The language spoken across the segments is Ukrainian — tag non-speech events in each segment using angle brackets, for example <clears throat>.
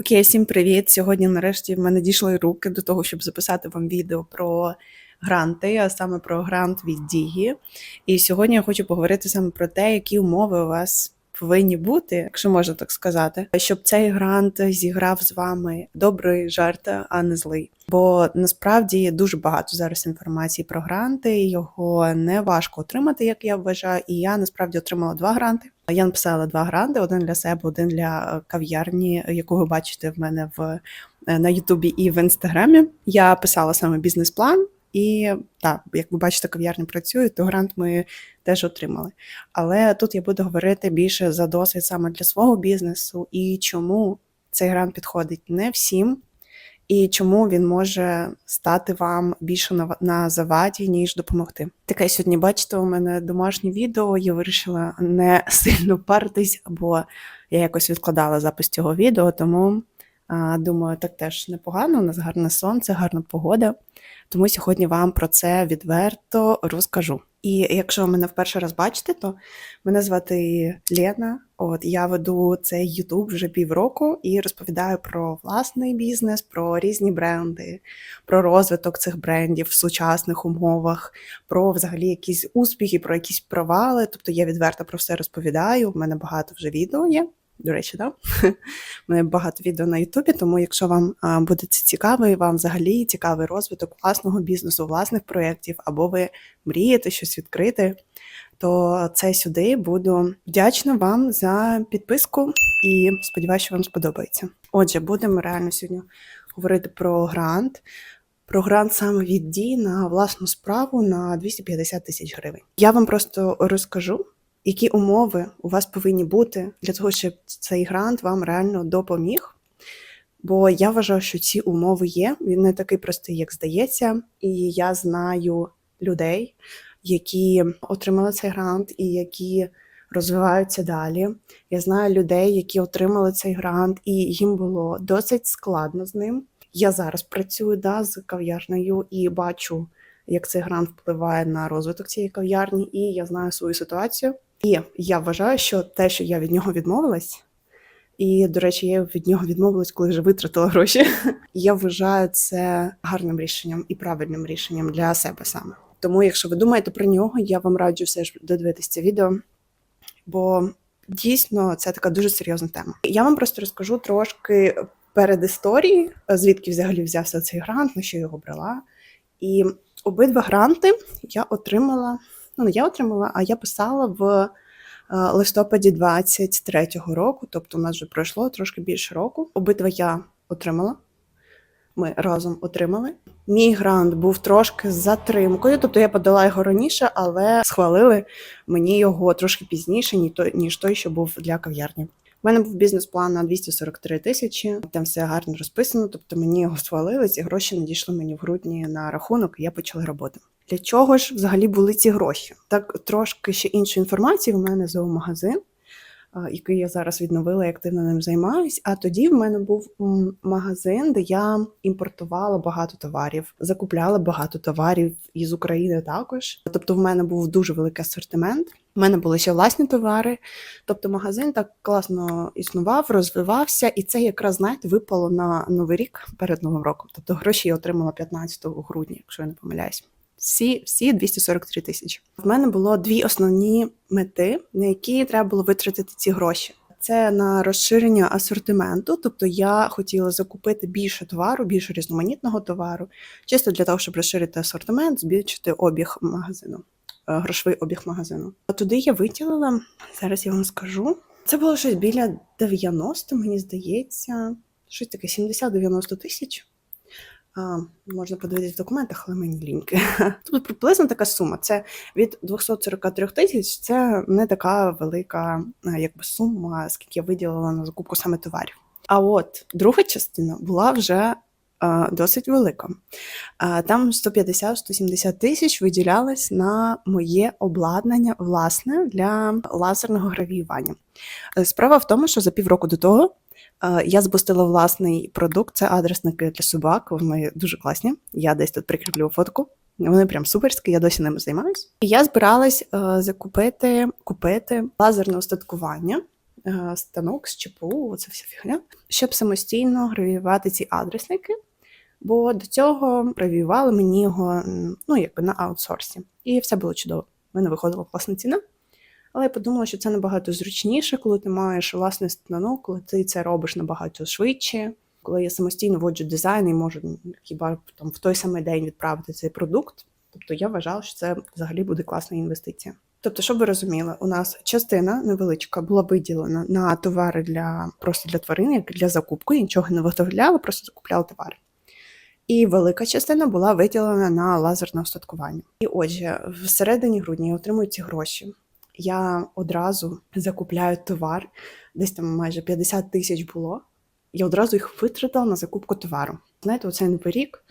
Окей, всім привіт! Сьогодні нарешті в мене дійшли руки до того, щоб записати вам відео про гранти, а саме про грант від Дігі. І сьогодні я хочу поговорити саме про те, які умови у вас повинні бути, якщо можна так сказати, щоб цей грант зіграв з вами добрий жарт, а не злий. Бо насправді дуже багато зараз інформації про гранти. Його не важко отримати, як я вважаю. І я насправді отримала два гранти. Я написала два гранти: один для себе, один для кав'ярні, яку ви бачите в мене в на Ютубі і в інстаграмі. Я писала саме бізнес-план. І так, як ви бачите, кав'ярня працює, то грант ми теж отримали. Але тут я буду говорити більше за досвід саме для свого бізнесу і чому цей грант підходить не всім, і чому він може стати вам більше на, на заваді, ніж допомогти. Таке сьогодні, бачите, у мене домашнє відео. Я вирішила не сильно паритись, бо я якось відкладала запис цього відео, тому думаю, так теж непогано. У нас гарне сонце, гарна погода. Тому сьогодні вам про це відверто розкажу. І якщо ви мене вперше раз бачите, то мене звати Лена. От я веду цей Ютуб вже півроку і розповідаю про власний бізнес, про різні бренди, про розвиток цих брендів в сучасних умовах, про взагалі якісь успіхи, про якісь провали. Тобто я відверто про все розповідаю. У мене багато вже відео є. До речі, да? <laughs> У мене багато відео на Ютубі, тому якщо вам буде це цікаво, і вам взагалі цікавий розвиток власного бізнесу, власних проєктів, або ви мрієте щось відкрити, то це сюди буду вдячна вам за підписку і сподіваюся, що вам сподобається. Отже, будемо реально сьогодні говорити про грант. Про грант саме від дій на власну справу на 250 тисяч гривень. Я вам просто розкажу, які умови у вас повинні бути для того, щоб цей грант вам реально допоміг. Бо я вважаю, що ці умови є. Він не такий простий, як здається. І я знаю людей, які отримали цей грант і які розвиваються далі. Я знаю людей, які отримали цей грант, і їм було досить складно з ним. Я зараз працюю да, з кав'ярнею і бачу, як цей грант впливає на розвиток цієї кав'ярні, і я знаю свою ситуацію. І я вважаю, що те, що я від нього відмовилась, і, до речі, я від нього відмовилась, коли вже витратила гроші. <laughs> Я вважаю це гарним рішенням і правильним рішенням для себе саме. Тому, якщо ви думаєте про нього, я вам раджу все ж додивитися це відео, бо дійсно це така дуже серйозна тема. Я вам просто розкажу трошки перед історії, звідки взагалі взявся цей грант, на що його брала. І обидва гранти я отримала. Ну, не я отримала, а я писала в е, листопаді 23-го року, тобто у нас вже пройшло трошки більше року. Обидва я отримала. Ми разом отримали. Мій грант був трошки з затримкою, тобто я подала його раніше, але схвалили мені його трошки пізніше, ніж той, що був для кав'ярні. У мене був бізнес-план на 243 тисячі. Там все гарно розписано. Тобто мені його схвалили, ці гроші надійшли мені в грудні на рахунок, і я почала роботу. Для чого ж взагалі були ці гроші? Так трошки ще іншої інформації. У мене зоомагазин, який я зараз відновила і активно ним займаюсь. А тоді в мене був магазин, де я імпортувала багато товарів, закупляла багато товарів із України також. Тобто, в мене був дуже великий асортимент. У мене були ще власні товари. Тобто, магазин так класно існував, розвивався, і це якраз знаєте випало на новий рік перед новим роком. Тобто гроші я отримала 15 грудня, якщо я не помиляюсь. Всі всі 243 тисячі. В мене було дві основні мети, на які треба було витратити ці гроші. Це на розширення асортименту, тобто я хотіла закупити більше товару, більше різноманітного товару, чисто для того, щоб розширити асортимент, збільшити обіг магазину, е, грошовий обіг магазину. А туди я виділила, зараз я вам скажу. Це було щось біля 90, мені здається, щось таке 70-90 тисяч. А, Можна подивитися в документах, але мені ліньки. <laughs> Тобто приблизно така сума. Це від 243 тисяч, це не така велика якби, сума, скільки я виділила на закупку саме товарів. А от друга частина була вже а, досить велика. А, Там 150-170 тисяч виділялось на моє обладнання власне для лазерного гравіювання. Справа в тому, що за півроку до того я запустила власний продукт, це адресники для собак. Вони дуже класні. Я десь тут прикріплю фотку. Вони прям суперські, я досі ними займаюсь. І я збиралась е, закупити купити лазерне устаткування е, станок з ЧПУ, це вся фігня, щоб самостійно гравіювати ці адресники. Бо до цього гравіювали мені його ну, якби на аутсорсі. І все було чудово. В мене виходила класна ціна. Але я подумала, що це набагато зручніше, коли ти маєш власний станок, коли ти це робиш набагато швидше. Коли я самостійно вводжу дизайн і можу хіба там в той самий день відправити цей продукт. Тобто я вважала, що це взагалі буде класна інвестиція. Тобто, щоб ви розуміли, у нас частина невеличка була виділена на товари для просто для тварин, як для закупки, я нічого не виготовляла, просто закупляла товари. І велика частина була виділена на лазерне остаткування. І отже, в середині грудня я отримую ці гроші. Я одразу закупляю товар, десь там майже 50 тисяч було. Я одразу їх витратила на закупку товару. Знаєте, оцей новий рік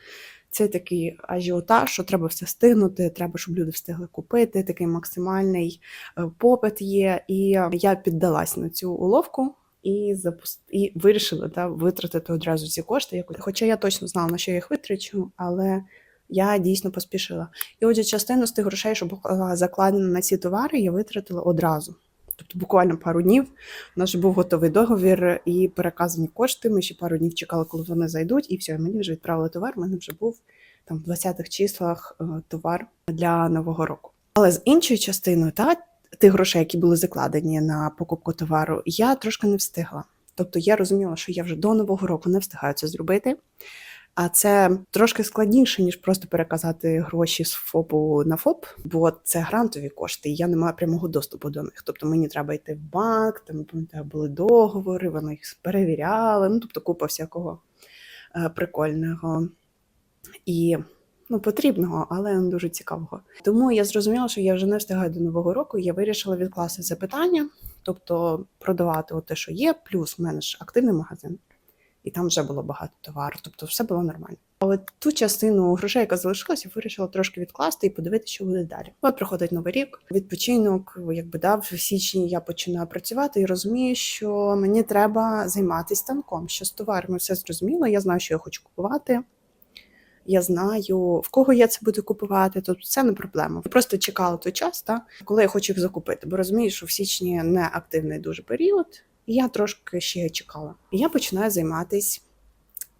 це такий ажіотаж, що треба все встигнути, треба, щоб люди встигли купити. Такий максимальний е, попит є. І я піддалась на цю уловку і запуст... і вирішила та, витратити одразу ці кошти. Хоча я точно знала, на що я їх витрачу, але я дійсно поспішила. І отже, частину з тих грошей, що була закладена на ці товари, я витратила одразу. Тобто буквально пару днів у нас був готовий договір і переказані кошти. Ми ще пару днів чекали, коли вони зайдуть, і все, мені вже відправили товар. У мене вже був там в 20-х числах е, товар для нового року. Але з іншою частиною, та тих грошей, які були закладені на покупку товару, я трошки не встигла. Тобто я розуміла, що я вже до нового року не встигаю це зробити. А це трошки складніше, ніж просто переказати гроші з ФОПу на ФОП, бо це грантові кошти, і я не маю прямого доступу до них. Тобто мені треба йти в банк, там пам'ятаю, були договори, вони їх перевіряли. Ну тобто купа всякого е, прикольного і ну, потрібного, але не дуже цікавого. Тому я зрозуміла, що я вже не встигаю до нового року. Я вирішила відкласти це питання, тобто продавати те, що є, плюс ж активний магазин і там вже було багато товару, тобто все було нормально. Але ту частину грошей, яка залишилася, вирішила трошки відкласти і подивитися, що буде далі. От приходить новий рік, відпочинок, якби дав в січні я починаю працювати і розумію, що мені треба займатися станком. Що з товарами все зрозуміло. Я знаю, що я хочу купувати. Я знаю, в кого я це буду купувати, тобто це не проблема. Просто чекала той час, та, коли я хочу їх закупити, бо розумію, що в січні не активний дуже період, я трошки ще чекала. Я починаю займатися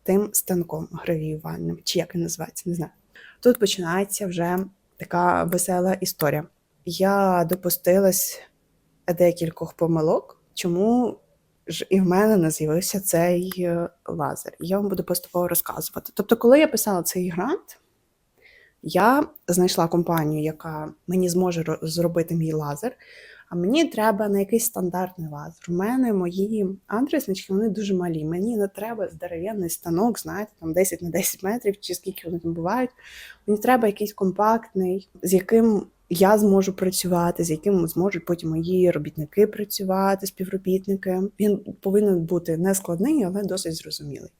тим станком гравіювальним, чи як він називається, не знаю. Тут починається вже така весела історія. Я допустилась декількох помилок, чому ж і в мене не з'явився цей е, лазер. Я вам буду поступово розказувати. Тобто, коли я писала цей грант, я знайшла компанію, яка мені зможе зробити мій лазер. А мені треба на якийсь стандартний лазер. У мене мої адреснички вони дуже малі. Мені не треба здоровенний станок, знаєте, там 10 на 10 метрів, чи скільки вони там бувають. Мені треба якийсь компактний, з яким я зможу працювати, з яким зможуть потім мої робітники працювати, співробітники. Він повинен бути не складний, але досить зрозумілий.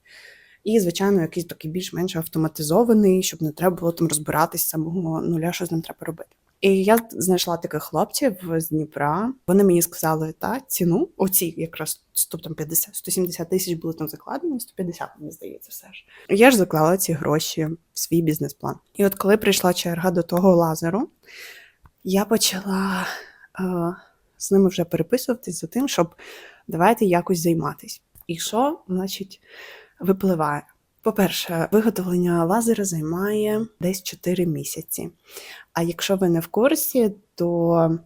І, звичайно, якийсь такий більш-менш автоматизований, щоб не треба було там розбиратись з самого нуля, що з ним треба робити. І я знайшла таких хлопців з Дніпра. Вони мені сказали та ціну, оці якраз 100, там 50, 170 тисяч були там закладені, 150, мені здається, все ж. Я ж заклала ці гроші в свій бізнес-план. І от коли прийшла черга до того лазеру, я почала е, з ними вже переписуватись за тим, щоб давайте якось займатись. І що, значить, випливає? По-перше, виготовлення лазера займає десь 4 місяці. А якщо ви не в курсі, то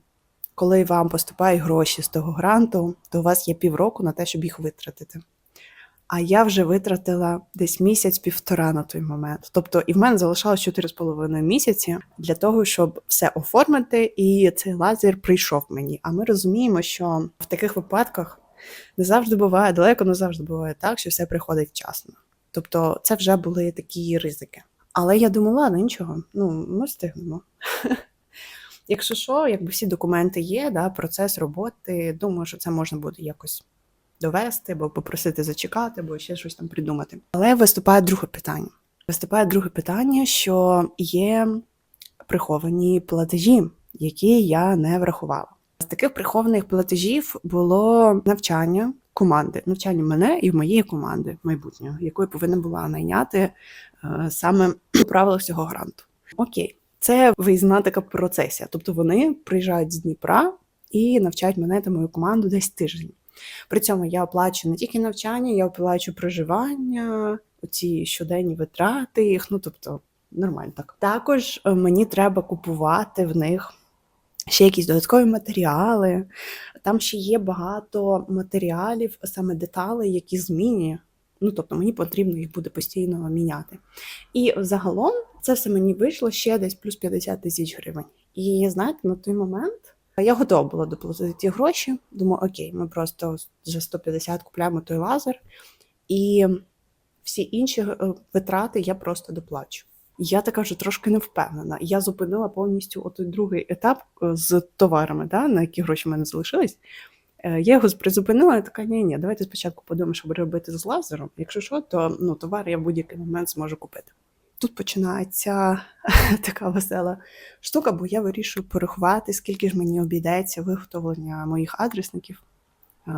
коли вам поступають гроші з того гранту, то у вас є півроку на те, щоб їх витратити. А я вже витратила десь місяць-півтора на той момент. Тобто, і в мене залишалось 4,5 місяці для того, щоб все оформити, і цей лазер прийшов мені. А ми розуміємо, що в таких випадках не завжди буває далеко, не завжди буває так, що все приходить вчасно. Тобто, це вже були такі ризики. Але я думала, ладно, нічого, ну ми встигнемо. <laughs> Якщо що, якби всі документи є, да, процес роботи, думаю, що це можна буде якось довести, або попросити зачекати, або ще щось там придумати. Але виступає друге питання. Виступає друге питання, що є приховані платежі, які я не врахувала. З таких прихованих платежів було навчання команди, навчання мене і моєї команди майбутнього, якою повинна була найняти е, саме <clears throat> у правилах цього гранту. Окей, це виїзна така процесія. Тобто вони приїжджають з Дніпра і навчають мене та мою команду десь тиждень. При цьому я оплачу не тільки навчання, я оплачу проживання, ці щоденні витрати їх. Ну тобто нормально так. Також е, мені треба купувати в них ще якісь додаткові матеріали. Там ще є багато матеріалів, саме деталей, які змінює. Ну, тобто мені потрібно їх буде постійно міняти. І загалом це все мені вийшло ще десь плюс 50 тисяч гривень. І знаєте, на той момент я готова була доплатити ті гроші. Думаю, окей, ми просто за 150 купляємо той лазер, і всі інші е, витрати я просто доплачу. Я така вже трошки не впевнена. Я зупинила повністю той другий етап е, з товарами, да, на які гроші в мене залишились. Е, Я його призупинила, і така, ні, ні, давайте спочатку подумаємо, що буде робити з лазером. Якщо що, то ну, товар я в будь-який момент зможу купити. Тут починається <laughs> така весела штука, бо я вирішую порахувати, скільки ж мені обійдеться виготовлення моїх адресників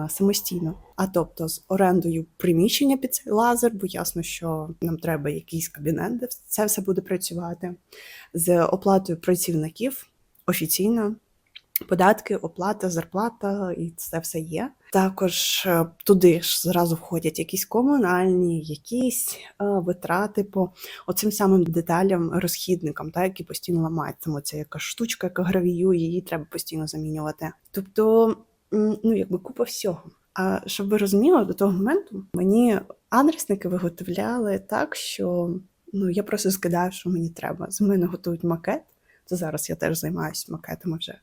самостійно. А тобто з орендою приміщення під цей лазер, бо ясно, що нам треба якийсь кабінет, де це все буде працювати, з оплатою працівників офіційно. Податки, оплата, зарплата, і це все є. Також е, туди ж зразу входять якісь комунальні, якісь е, витрати по оцим самим деталям, розхідникам, та, які постійно ламаються. Це якась штучка, яка гравіює, її треба постійно замінювати. Тобто, ну якби купа всього. А щоб ви розуміли, до того моменту мені адресники виготовляли так, що ну я просто скидаю, що мені треба. З мене готують макет. То зараз я теж займаюся макетами вже.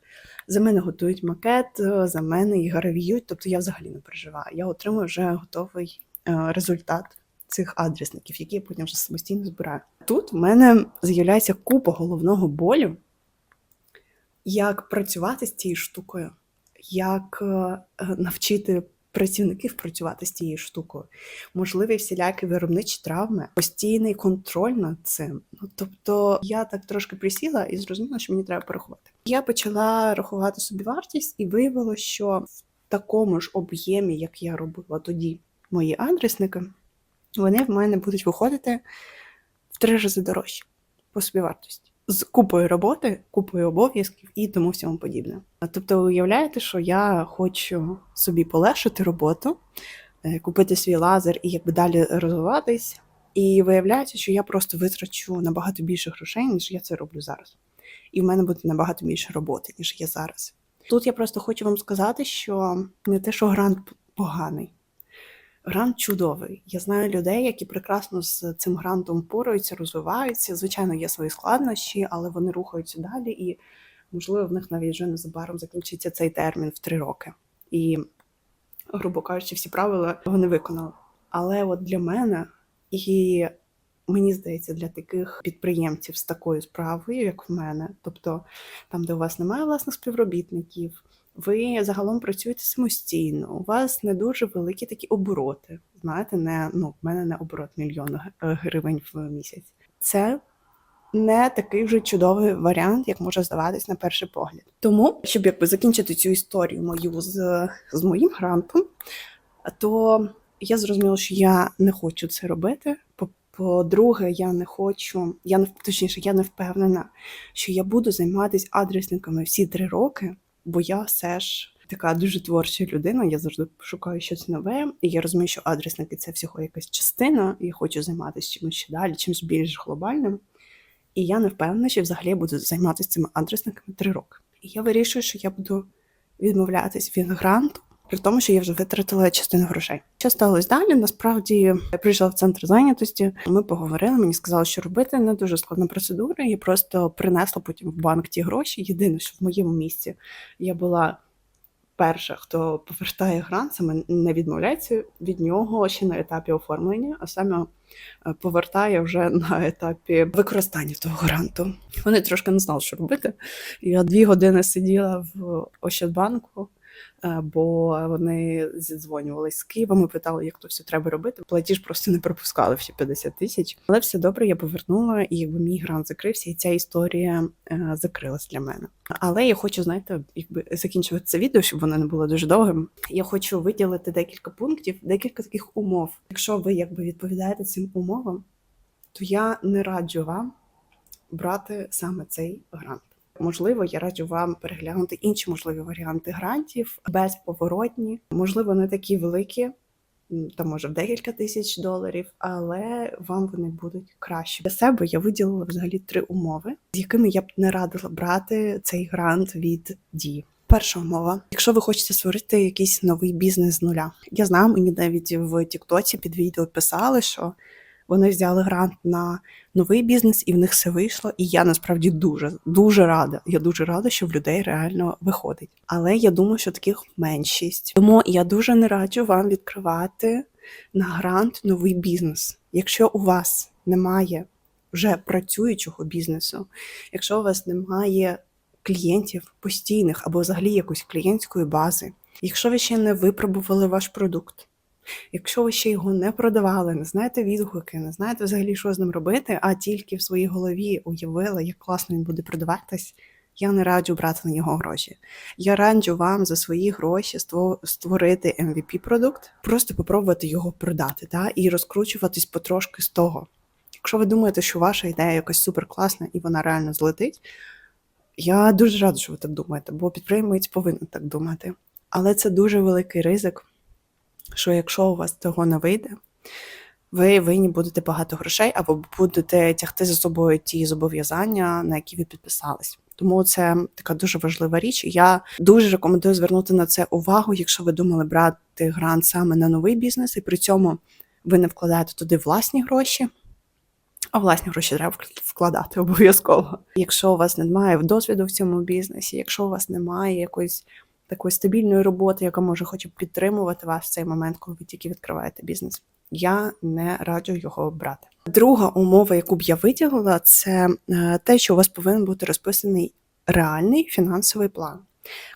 За мене готують макет, е, за мене і гравіюють, тобто я взагалі не переживаю. Я отримую вже готовий е, результат цих адресників, які я потім вже самостійно збираю. Тут в мене з'являється купа головного болю, як працювати з цією штукою, як е, навчити працівників працювати з цією штукою, можливі всілякі виробничі травми, постійний контроль над цим. Ну тобто я так трошки присіла і зрозуміла, що мені треба порахувати. Я почала рахувати собі вартість і виявилося, що в такому ж об'ємі, як я робила тоді мої адресники, вони в мене будуть виходити в три рази дорожче по собівартості. З купою роботи, купою обов'язків і тому всьому подібне. Тобто, ви уявляєте, що я хочу собі полегшити роботу, е, купити свій лазер і якби далі розвиватись. І виявляється, що я просто витрачу набагато більше грошей, ніж я це роблю зараз. І в мене буде набагато більше роботи, ніж є зараз. Тут я просто хочу вам сказати, що не те, що грант поганий. Грант чудовий. Я знаю людей, які прекрасно з цим грантом впораються, розвиваються. Звичайно, є свої складнощі, але вони рухаються далі, і, можливо, в них навіть вже незабаром закінчиться цей термін в три роки. І, грубо кажучи, всі правила вони виконали. Але от для мене і мені здається, для таких підприємців з такою справою, як в мене, тобто там, де у вас немає власних співробітників, ви загалом працюєте самостійно, у вас не дуже великі такі обороти. Знаєте, не ну в мене не оборот мільйон е, гривень в місяць. Це не такий вже чудовий варіант, як може здаватись на перший погляд. Тому, щоб якби закінчити цю історію мою з, з моїм грантом, то я зрозуміла, що я не хочу це робити. По- По-друге, я не хочу, я не точніше, я не впевнена, що я буду займатися адресниками всі три роки, бо я все ж така дуже творча людина. Я завжди шукаю щось нове, і я розумію, що адресники це всього якась частина, і хочу займатися чимось ще далі, чимось більш глобальним. І я не впевнена, що взагалі буду займатися цими адресниками три роки. І я вирішую, що я буду відмовлятись від гранту, при тому, що я вже витратила частину грошей. Що сталося далі? Насправді я прийшла в центр зайнятості. Ми поговорили. Мені сказали, що робити не дуже складна процедура. Я просто принесла потім в банк ті гроші. Єдине, що в моєму місці я була перша, хто повертає грант, саме не відмовляється від нього ще на етапі оформлення, а саме е, повертає вже на етапі використання того гранту. Вони трошки не знали, що робити. Я дві години сиділа в Ощадбанку, бо вони зідзвонювалися з Києва, ми питали, як то все треба робити. Платіж просто не пропускали всі 50 тисяч. Але все добре, я повернула, і якби мій грант закрився, і ця історія е, закрилась для мене. Але я хочу, знаєте, якби закінчувати це відео, щоб воно не було дуже довгим. Я хочу виділити декілька пунктів, декілька таких умов. Якщо ви якби відповідаєте цим умовам, то я не раджу вам брати саме цей грант. Можливо, я раджу вам переглянути інші можливі варіанти грантів безповоротні, можливо, не такі великі, там може декілька тисяч доларів, але вам вони будуть краще. Для себе я виділила взагалі три умови, з якими я б не радила брати цей грант від дії. Перша умова, якщо ви хочете створити якийсь новий бізнес з нуля. Я знаю, мені навіть в Тіктоці під відео писали, що вони взяли грант на новий бізнес, і в них все вийшло. І я насправді дуже дуже рада. Я дуже рада, що в людей реально виходить. Але я думаю, що таких меншість. Тому я дуже не раджу вам відкривати на грант новий бізнес. Якщо у вас немає вже працюючого бізнесу, якщо у вас немає клієнтів постійних або взагалі якоїсь клієнтської бази, якщо ви ще не випробували ваш продукт. Якщо ви ще його не продавали, не знаєте відгуки, не знаєте взагалі, що з ним робити, а тільки в своїй голові уявили, як класно він буде продаватись, я не раджу брати на нього гроші. Я раджу вам за свої гроші ство- створити MVP-продукт, просто попробувати його продати та, і розкручуватись потрошки з того. Якщо ви думаєте, що ваша ідея якась супер класна і вона реально злетить, я дуже рада, що ви так думаєте, бо підприємець повинен так думати. Але це дуже великий ризик що якщо у вас цього не вийде, ви винні будете багато грошей або будете тягти за собою ті зобов'язання, на які ви підписались. Тому це така дуже важлива річ. Я дуже рекомендую звернути на це увагу, якщо ви думали брати грант саме на новий бізнес, і при цьому ви не вкладаєте туди власні гроші. А власні гроші треба вкладати обов'язково. Якщо у вас немає досвіду в цьому бізнесі, якщо у вас немає якоїсь такої стабільної роботи, яка може хоча б підтримувати вас в цей момент, коли ви тільки відкриваєте бізнес. Я не раджу його брати. Друга умова, яку б я виділила, це е, те, що у вас повинен бути розписаний реальний фінансовий план.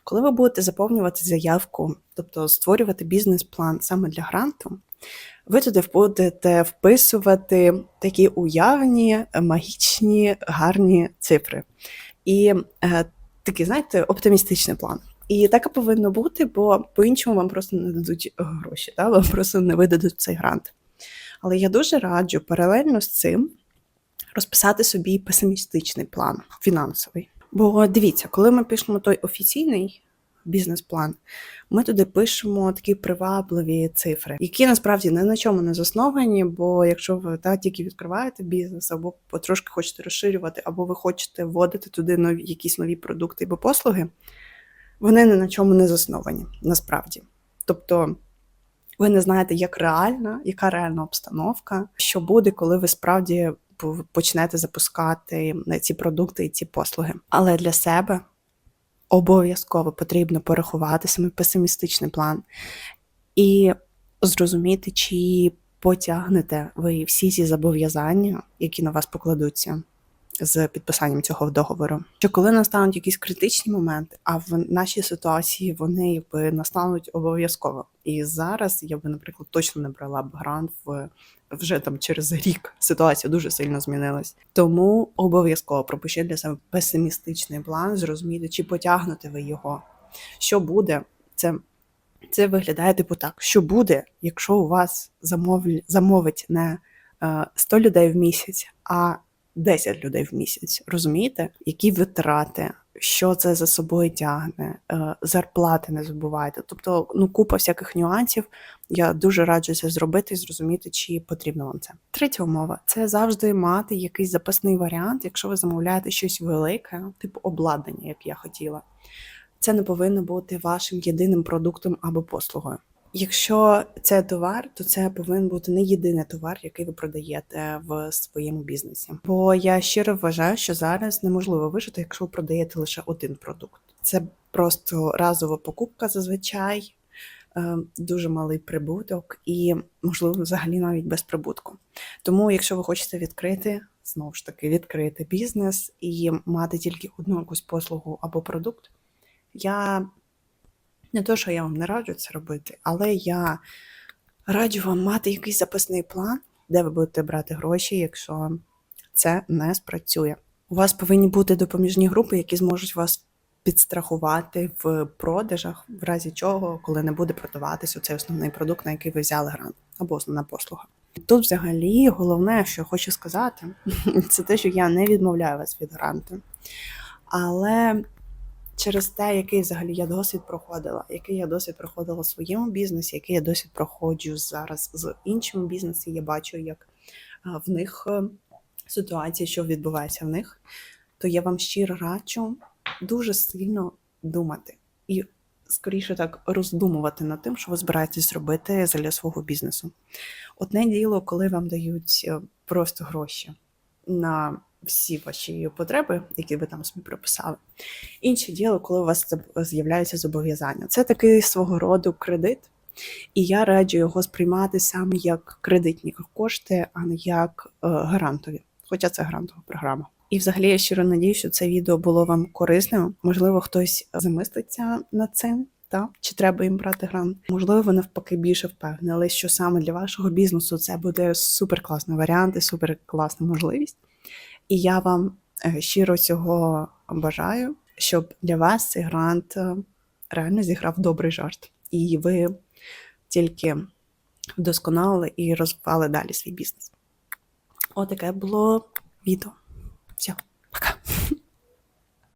Коли ви будете заповнювати заявку, тобто створювати бізнес-план саме для гранту, ви туди будете вписувати такі уявні, магічні, гарні цифри. І е, такий, знаєте, оптимістичний план. І так і повинно бути, бо по-іншому вам просто не дадуть гроші, та? вам просто не видадуть цей грант. Але я дуже раджу паралельно з цим розписати собі песимістичний план фінансовий. Бо дивіться, коли ми пишемо той офіційний бізнес-план, ми туди пишемо такі привабливі цифри, які насправді ні на чому не засновані. Бо якщо ви та тільки відкриваєте бізнес, або потрошки хочете розширювати, або ви хочете вводити туди нові якісь нові продукти або послуги вони ні на чому не засновані насправді. Тобто ви не знаєте, як реальна, яка реальна обстановка, що буде, коли ви справді почнете запускати ці продукти і ці послуги. Але для себе обов'язково потрібно порахувати саме песимістичний план і зрозуміти, чи потягнете ви всі ці зобов'язання, які на вас покладуться з підписанням цього договору. Що коли настануть якісь критичні моменти, а в нашій ситуації вони якби настануть обов'язково. І зараз я би, наприклад, точно не брала б грант в вже там через рік. Ситуація дуже сильно змінилась. Тому обов'язково пропишіть для себе песимістичний план, зрозуміти, чи потягнете ви його. Що буде, це. Це виглядає типу так, що буде, якщо у вас замов... замовить не 100 людей в місяць, а 10 людей в місяць. Розумієте, які витрати, що це за собою тягне, е, зарплати не забувайте. Тобто, ну купа всяких нюансів. Я дуже раджу це зробити і зрозуміти, чи потрібно вам це. Третя умова це завжди мати якийсь запасний варіант, якщо ви замовляєте щось велике, типу обладнання, як я хотіла. Це не повинно бути вашим єдиним продуктом або послугою. Якщо це товар, то це повинен бути не єдиний товар, який ви продаєте в своєму бізнесі. Бо я щиро вважаю, що зараз неможливо вижити, якщо ви продаєте лише один продукт. Це просто разова покупка зазвичай, е, дуже малий прибуток і, можливо, взагалі навіть без прибутку. Тому, якщо ви хочете відкрити, знову ж таки, відкрити бізнес і мати тільки одну якусь послугу або продукт, я не то, що я вам не раджу це робити, але я раджу вам мати якийсь запасний план, де ви будете брати гроші, якщо це не спрацює. У вас повинні бути допоміжні групи, які зможуть вас підстрахувати в продажах, в разі чого, коли не буде продаватись цей основний продукт, на який ви взяли грант, або основна послуга. Тут, взагалі, головне, що я хочу сказати, <laughs> це те, що я не відмовляю вас від гранту. Але через те, який взагалі я досвід проходила, який я досвід проходила в своєму бізнесі, який я досвід проходжу зараз з іншими бізнесами, я бачу, як в них е, ситуація, що відбувається в них, то я вам щиро раджу дуже сильно думати і скоріше так роздумувати над тим, що ви збираєтесь зробити для свого бізнесу. Одне діло, коли вам дають е, просто гроші на всі ваші потреби, які ви там собі прописали. Інше діло, коли у вас з'являються зобов'язання. Це такий свого роду кредит, і я раджу його сприймати саме як кредитні кошти, а не як е, грантові. Хоча це грантова програма. І взагалі я щиро надію, що це відео було вам корисним. Можливо, хтось замислиться над цим. Та чи треба їм брати грант? Можливо, ви навпаки більше впевнили, що саме для вашого бізнесу це буде супер класний варіант і супер класна можливість. І я вам е, щиро цього бажаю, щоб для вас цей грант е, реально зіграв добрий жарт, і ви тільки вдосконалили і розвивали далі свій бізнес. Отаке було відео. Все.